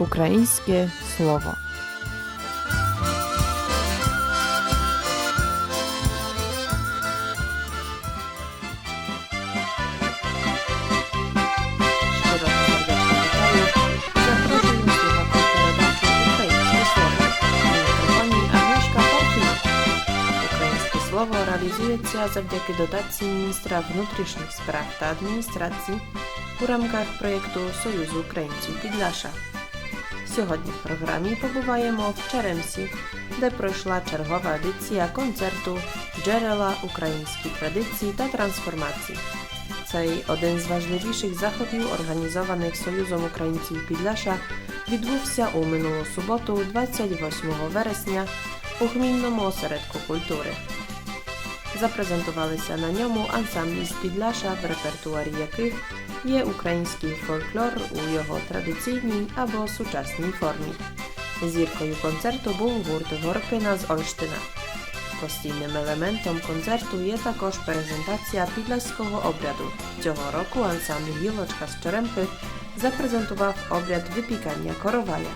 Українське слово реалізується завдяки дотації міністра внутрішніх справ та адміністрації у рамках проєкту Союзу українців Підляша. Сьогодні в програмі побуваємо в Черемсі, де пройшла чергова едиція концерту Джерела українських традицій та трансформацій. Цей один з важливіших заходів, організованих Союзом українців Підляша, відбувся у минулу суботу, 28 вересня, у гмінному осередку культури. Zaprezentowali się na niemu ansambli z Bidlasza, w repertuarii jakich je ukraiński folklor u jego tradycyjnej albo współczesnej formie. Zirkoju koncertu był gurt Worpyna z Olsztyna. Postійним елементом концерту є також презентація підласького обряду. Цього року ансамбль «Гілочка з Черемпи запрезентував обряд випікання коровая.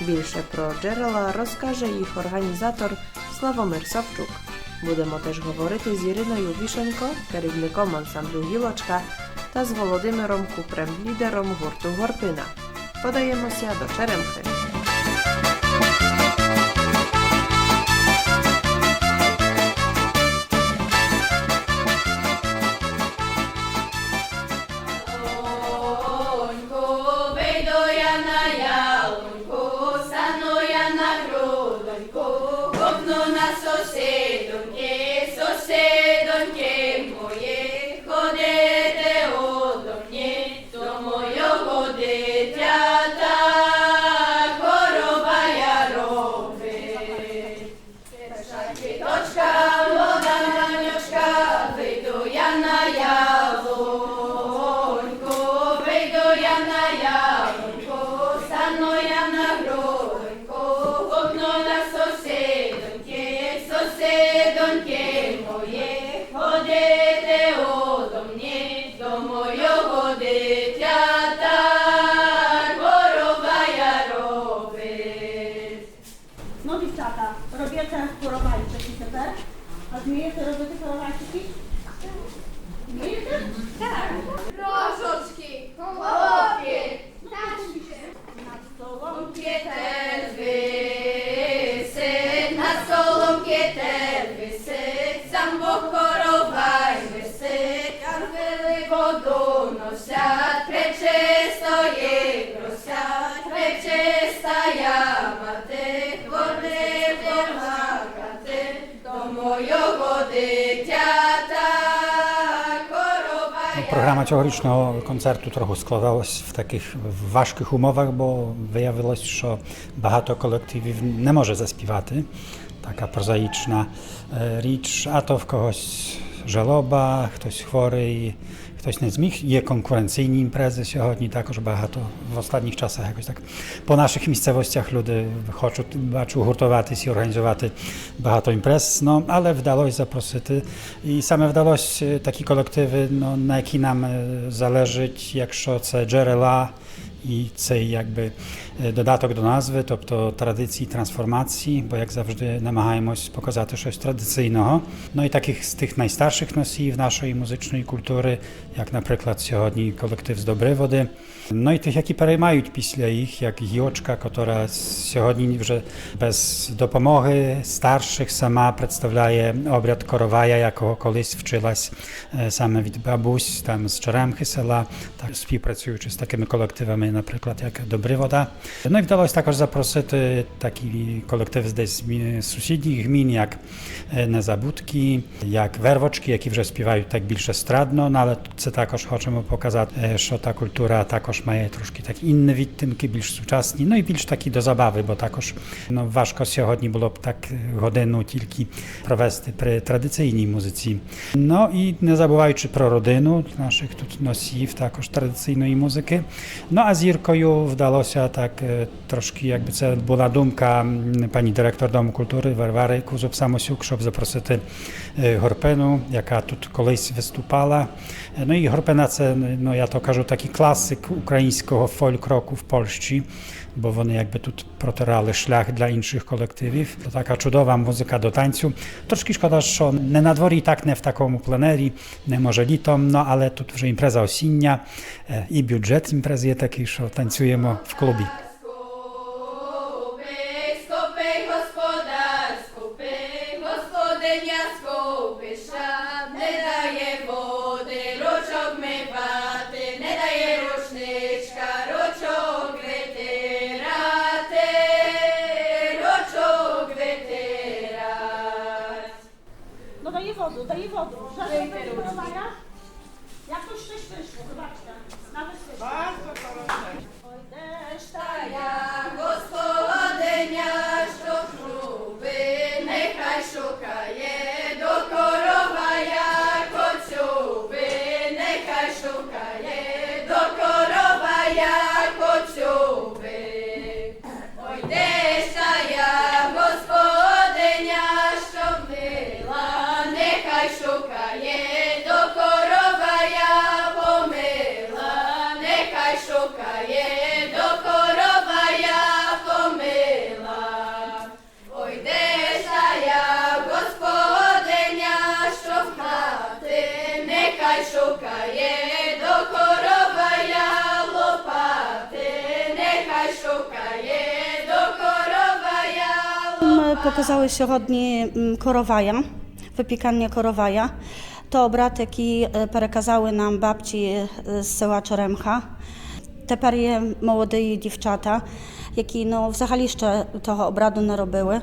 Більше про джерела розкаже їх організатор Славомир Савчук. Будемо теж говорити з Іриною Вішенко, керівником ансамблю Гілочка, та з Володимиром Купрем, лідером гурту Горпина. Подаємося до Черемхи. Коровай. Програма цьогорічного концерту трохи складалась в таких важких умовах, бо виявилось, що багато колективів не може заспівати. Така прозаїчна е, річ, а то в когось żaloba, ktoś chory i ktoś nie zmich. Je konkurencyjni imprezy się chodzi, tak, że to w ostatnich czasach jakoś tak po naszych miejscowościach ludy chodzą, baczą hurtowaty i organizowaty to imprez, no ale wdalość zaprosyty i same wdalość, y, takie kolektywy, no, na jaki nam y, zależeć, jak szoce, dżerela i cej jakby якби е, додаток до назви, тобто традиції трансформації, бо як завжди намагаємось показати щось традиційного. Ну і таких з тих найстарших носіїв нашої музичної культури, як, наприклад, сьогодні колектив з Добриводи. Ну і тих, які переймають після їх, як Гіочка, яка сьогодні вже без допомоги старших сама представляє обряд коровая, якого колись вчилась е, саме від бабусь там з Черемхи села, так співпрацюючи з такими колективами, наприклад, як Добривода. No i wdawała się także zaprosity taki kolektyw z sąsiednich gmin, jak e, Nezabudki, jak Werwoczki, jakie wrze śpiewają tak bliższe stradno, no ale co takoż chcemy pokazać, że ta kultura takoż ma troszkę taki inny widtynki, bliż współczesni, no i bliż taki do zabawy, bo takoż no, ważko się chodni było tak e, godzinu no tylko prowesty przy tradycyjnej muzyce. No i nie zabywajczy prorodynu naszych tu nosiw, takoż tradycyjnej muzyki. No a zirkoju wdało się tak а зіркою вдалося так е, трошки, якби це була думка м, пані директор Дому культури Варвари Кузуб Самосюк, щоб запросити е, Горпину, яка тут колись виступала. Е, Ну і Горпина це, ну я то кажу, такий класик українського фольк-року в Польщі. бо вони якби тут протирали шлях для інших колективів. То така чудова музика до танцю. Трошки шкода, що не на дворі, так не в такому пленері, не може літом, no але тут вже імпреза осіння е, і бюджет імпрези є такий, що танцюємо Jakoś coś wyszło, zobaczcie. Nawet wyszło. Oj, deszcz Та ukazały się rodni mm, Korowaja, wypiekanie Korowaja. To obrateki e, przekazały nam babci e, z sela Czeremcha. Тепер є молоді дівчата, які ну, взагалі ще того обраду не робили.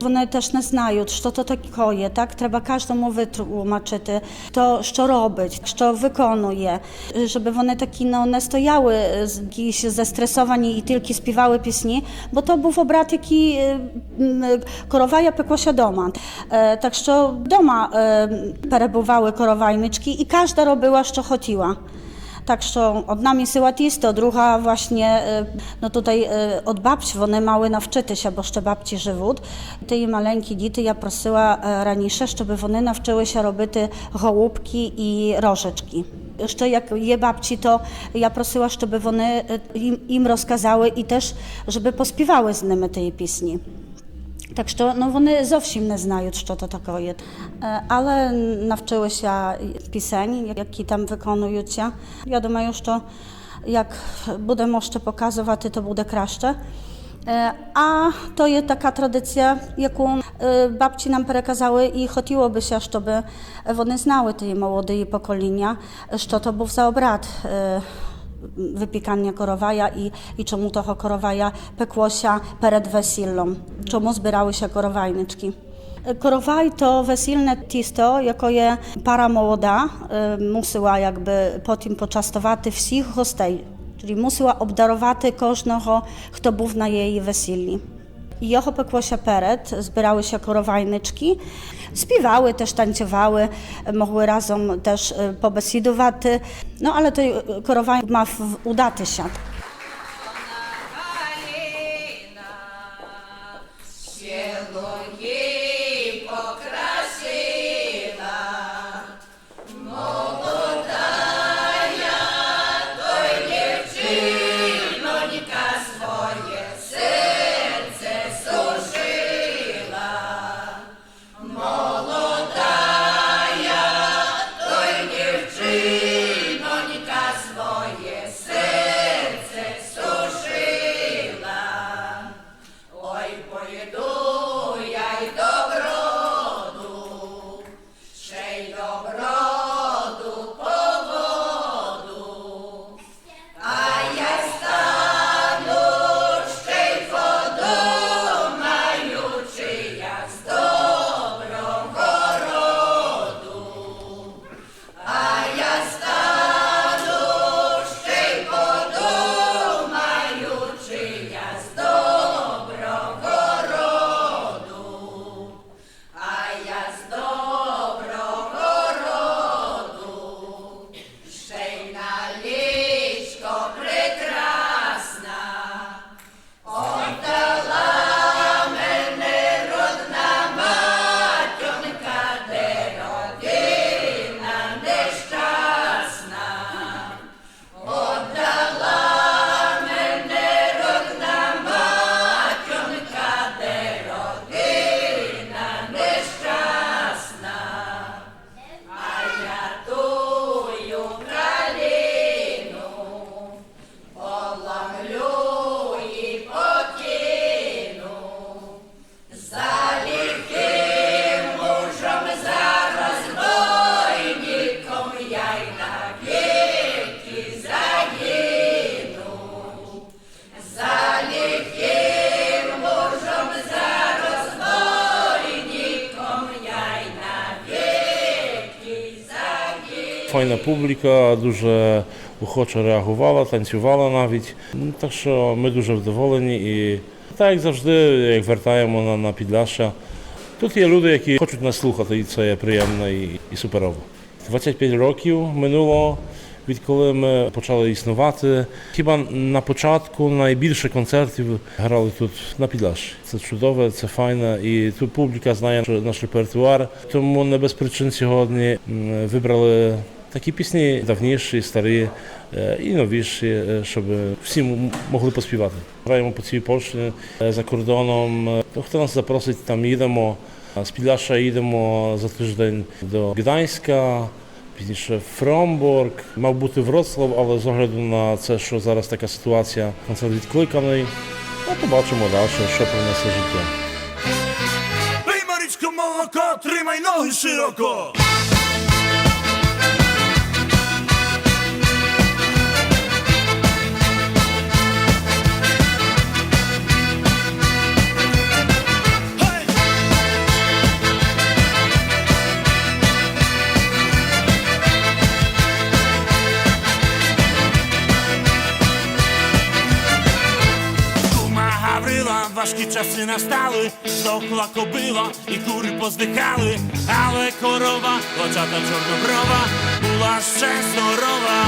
Вони теж не знають, що то таке є. Так? Треба кожному витлумачити, то, що робить, що виконує, żeby вони такі ну, не стояли е, з- якісь зестресовані і тільки співали пісні, бо то був обрад, який е, м, коровая пеклося дома. Е, Так що вдома е, перебували коровайнички і кожна робила, що хотіла. tak što odnami syłatisto, druga właśnie, e, no tutaj e, od babci, one małe nawczyty się, bo jeszcze babci żywód. Te maleńki dity ja prosiła e, ranisze, żeby one nawczyły się robyty gołubki i rożyczki. Jeszcze jak je babci, to ja prosiła, żeby one im, im rozkazały i też, żeby pospiwały z nimi tej pisni. Так що ну, вони зовсім не знають, що то таке є. Е, Але навчилися пісень, які там виконуються. Я думаю, що як будемо ще показувати, то буде краще. Е, А то є така традиція, яку е, babci nam переказали, і хотілося б, щоб вони знали ті молоді покоління, що то був за обряд е, wypikania korowaja i, i czemu toho korowaja pekło się przed wesillą, czemu zbierały się korowajnyczki. Korowaj to wesilne tisto, jako je para młoda y, jakby po tym poczęstować wszystkich czyli musiała obdarować każdego, kto był na jej wesilli. I Jocho pekło się pered, zbierały się korowajnyczki, śpiewały, też tańcowały, mogły razem też e, pobesidować. No ale to e, korowaj ma udać się. Файна публіка, дуже охоче реагувала, танцювала навіть. Ну, Так що ми дуже вдоволені і так як завжди, як вертаємо на, на Підляшшя, тут є люди, які хочуть нас слухати, і це є приємно і, і суперово. 25 років минуло, відколи ми почали існувати. Хіба на початку найбільше концертів грали тут на Підляшші. Це чудове, це файне, і тут публіка знає наш репертуар. Тому не без причин сьогодні вибрали такі пісні давніші, старі е, і новіші, е, щоб всі могли поспівати. Граємо по цій Польщі е, за кордоном. Хто нас запросить, там їдемо. А З Підляша їдемо за тиждень до Гданська, пізніше Фромборг. Мав бути Вроцлав, але з огляду на це, що зараз така ситуація, концерт відкликаний. Ну, побачимо далі, що принесе життя. Пий, Марічко, молоко, тримай ноги широко. Важкі часи настали, здохла кобила і кури поздихали, але корова, очата чорноброва, була ще здорова.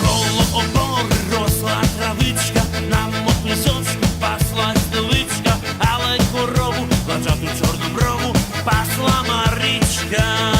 Коло опори росла травичка, на мотузочку паслась теличка, але корову, очату чорноброву, пасла Марічка.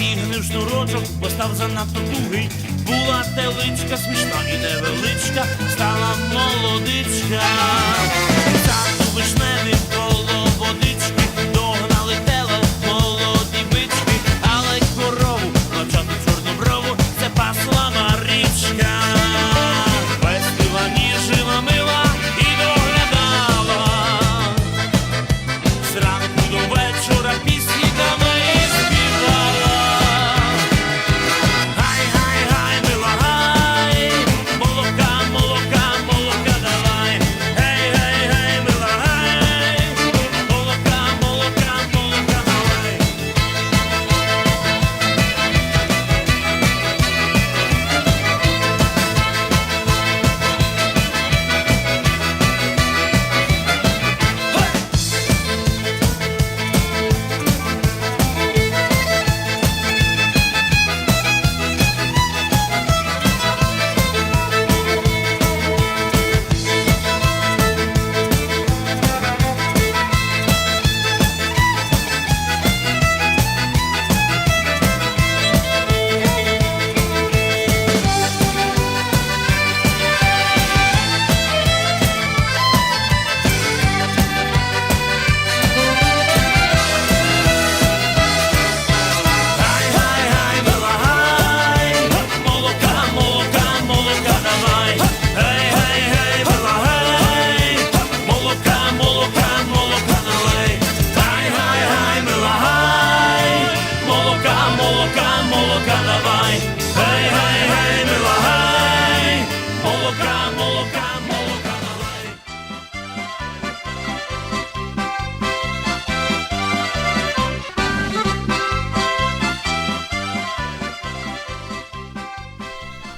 Зігнив шнурочок, бо став занадто тугий. Була теличка смішна і невеличка, стала молодичка. Тату вишневі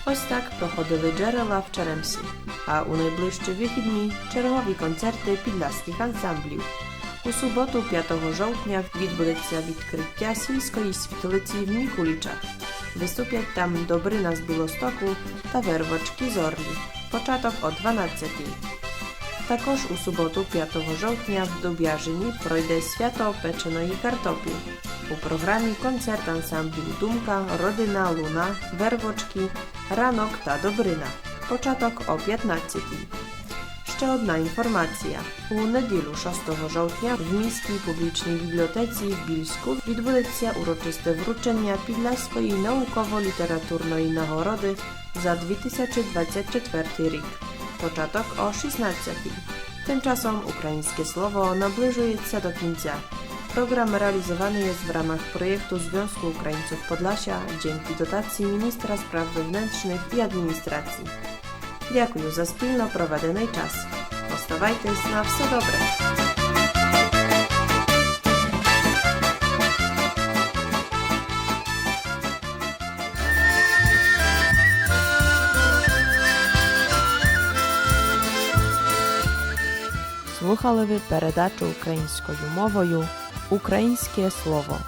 Ось так проходили джерела в Черемсі. А у найближчі вихідні чергові концерти підляських ансамблів. У суботу, 5 жовтня, відбудеться відкриття сільської світлиці в Мікулічах. Виступлять там Добрина з Білостоку та Вервочки з Орлі. Початок о 12 Також у суботу, 5 жовтня, в Дуб'яжині пройде свято печеної картоплі. У програмі концерт ансамблів Думка, Родина, Луна, Вервочки, Ранок та Добрина. Початок о 15 ще одна інформація. У неділю 6 жовтня в міській публічній бібліотеці в Більську відбудеться урочисте вручення Підляської науково-літературної нагороди за 2024 рік. Початок о 16. Tymczasem ukraińskie słowo nabliżuje do końca. Program realizowany jest w ramach projektu Związku Ukraińców Podlasia dzięki dotacji Ministra Spraw Wewnętrznych i Administracji. Дякую за спільно проведений час. Оставайтесь на все добре. Слухали ви передачу українською мовою Українське слово.